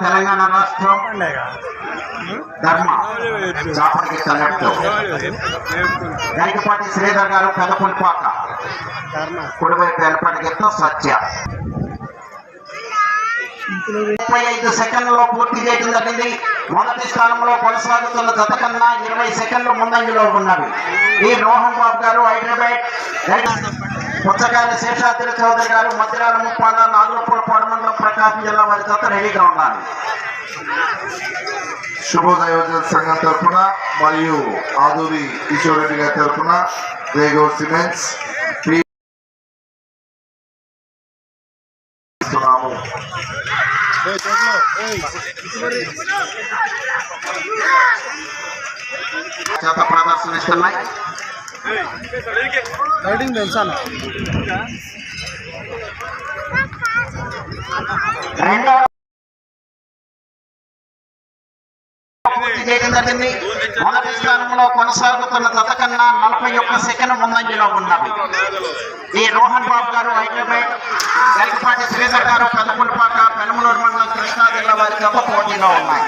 తెలంగాణ రాష్ట్రం. ధర్మ చాపడికి తల్లట్టు గరికపాటి శ్రీధర్ గారు పెదపుల్పాక కుడివైపు వెనపడిగితో సత్య ముప్పై ఐదు సెకండ్లలో పూర్తి చేయడం జరిగింది మొదటి స్థానంలో కొనసాగుతున్న గత కన్నా ఇరవై సెకండ్లు ముందంజలో ఉన్నవి ఈ రోహన్ బాబు గారు హైదరాబాద్ పుచ్చకాయల శేషాద్రి చౌదరి గారు మధ్యరాల ముప్పాల నాగులపూర్ మండలం ప్రకాశం జిల్లా వారి జత రెడీగా ఉన్నారు శుభోదయోజన సంఘం తరఫున మరియు ఆదూరి కిషోర్ రెడ్డి గారి తరఫున రేగో సిమెంట్స్ పి- ఇస్తున్నాము. జత తెలుసా? రెండో పూర్తి చేయడం జరిగింది మొదటి స్థానంలో కొనసాగుతున్న జత కన్నా నలభై ఒక్క సెకండ్ ముందంజలో ఉన్నది ఈ రోహన్ బాబు గారు హైదరాబాద్ గరికపాటి శ్రీధర్ గారు పెదపుల్పాక పెనమలూరు మండలం కృష్ణా జిల్లా వారి జత పోటీలో ఉన్నాయి.